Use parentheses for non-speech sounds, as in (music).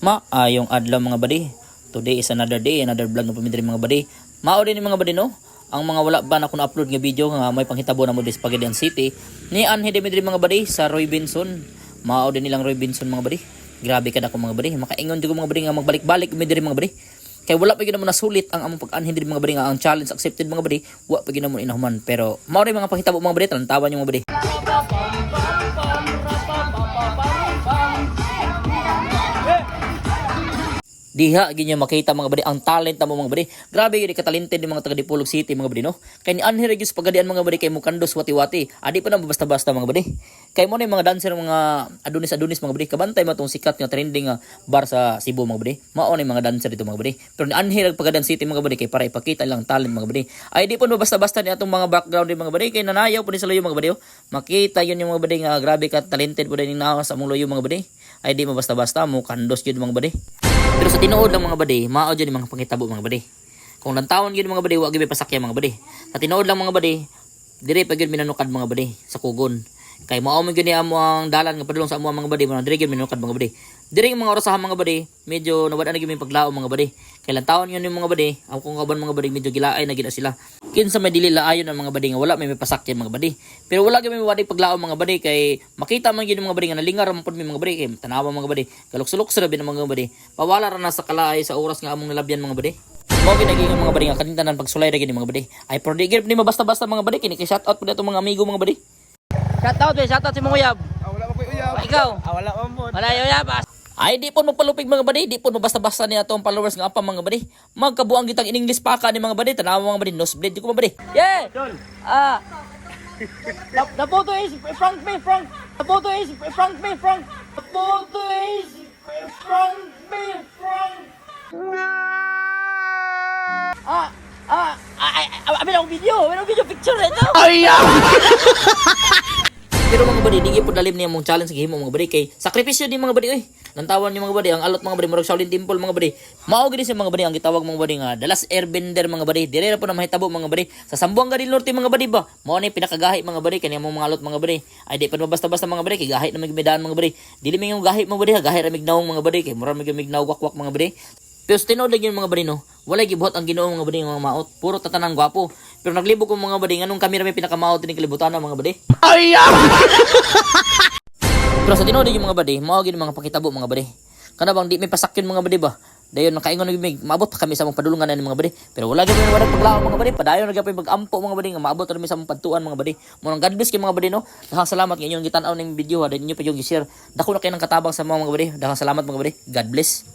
Maayong adlaw mga badi. Today is another day, another vlog na pamidri mga badi. Mao din mga badi no. Ang mga wala ba na kung upload nga video nga may panghitabo na mo di Pagadian City ni Anhe Dimidri mga badi sa Roy Benson. Mao din nilang Roy Benson mga badi. Grabe ka na ko mga badi. Makaingon jud ko mga badi nga magbalik-balik midri mga badi. Kay wala pa gyud mo nasulit ang among pag-anhin mga badi nga ang challenge accepted mga badi. Wa pa gyud mo inahuman pero mao rin mga panghitabo mga badi talantawan yung mga badi. Diha ginyo makita mga badi ang talent na mo mga badi. Grabe gyud ka talented ni mga taga Dipolog City mga badi no. Kay ni Anhir gyud pagadian mga badi kay mukandos wati-wati. Adi pa na basta-basta mga badi. Kay mo yung mga dancer mga adonis-adonis mga badi. Kabantay mo tong sikat nga trending nga bar sa Cebu mga badi. Mao yung mga dancer dito mga badi. Pero ni Anhir pagadian City mga badi kay para ipakita lang talent mga badi. Ay di po no basta-basta ni atong mga background din mga badi kay nanayaw po ni sa loyo mga badi. oh. Makita yun yung mga badi nga grabe ka talented po din na sa mong loyo mga badi. Ay di mo basta-basta mo kandos yun mga badi. Pero sa tinuod lang mga bade, mao dyan mga pangitabo mga bade. Kung lantawan yun mga bade, wag gyud pasakya mga bade. Sa tinuod lang mga bade, dire pa gyud minanukad mga bade sa kugon. Kay mao man gyud ni amo ang dalan nga padulong sa amo mga bade, mo dire gyud minanukad mga bade. Dire mga orasahan mga bade, medyo nawala na gyud may paglao mga bade. Kay lantawan yun yung mga bade, ang kung kaban mga bade medyo gilaay na gid sila. Kinsa may dili laayon ang mga bade nga wala may may pasakyan mga bade. Pero wala gyud may wadi paglao mga bade kay makita man gyud mga bade nga nalingar man pud may mga bade kay tanawa mga bade. Kaluksulok sa rabi ng mga bade. Pawala ra na sa kalaay sa oras nga among nalabyan mga bade. Mo ginaging mga bade nga kanintanan pagsulay ra gini mga bade. Ay di gyud ni basta-basta mga bade kini kay shout out pud ato mga amigo mga bade. Shout out, shout out si Mong Uyab. Ah, wala ko uyab. Ikaw. Ah, wala pa mo. Wala yung yabas. Ay, di po magpalupig mga badi, di po basta-basta niya itong followers nga apa mga badi. Magkabuang gitang in English pa ka ni mga badi, tanawa mga badi, nosebleed di ko mga badi. Yeah! Ah! the, the photo is front me, front. The photo is front me, front. The photo is front me, front. Ah! Ah! Ay, ay, ay, may video, may video picture ito. Ay, (laughs) Pero mga badi, di po dalim niya mong challenge gihimo mga badi kay sakripisyo di mga badi oy. Nantawan niyo mga badi ang alot mga badi murag Shaolin Temple mga badi. Mao gid siya mga badi ang gitawag mga badi nga Dalas Airbender mga badi. Dire ra po na mahitabo mga badi. Sa Sambuanga del Norte mga badi ba. Mao ni pinakagahi mga badi kani among mga alot mga badi. Ay di pa basta-basta mga badi kay gahi na magmedaan mga badi. Dili mi yung gahi mga badi, ha, gahi ra mignawong mga badi kay mura mig mignaw wakwak mga badi. Pero sa tinuod lang yun mga badi no, wala gibuhat ang Ginoo mga badi nga maot. Puro tatanang gwapo. Pero naglibog ko mga badi nganong kami ra may pinakamaot ni kalibutan mga badi. ay, (laughs) Pero sa tinuod yung mga badi, mao gid mga pakitabo mga badi. Kana bang di may pasakyon mga badi ba? Dayon nakaingon na gid maabot pa kami sa mong padulungan ni mga badi. Pero wala gyud wala paglaom mga badi. Padayon na gyud mag-ampo mga badi nga maabot ra mi sa mong padtuan mga badi. Mo nang God bless kay mga badi no. Daghang salamat nga inyong gitan-aw ning video ha. Dayon inyo pa yung gi-share. Dako na kay nang katabang sa mga mga badi. Daghang salamat mga badi. God bless.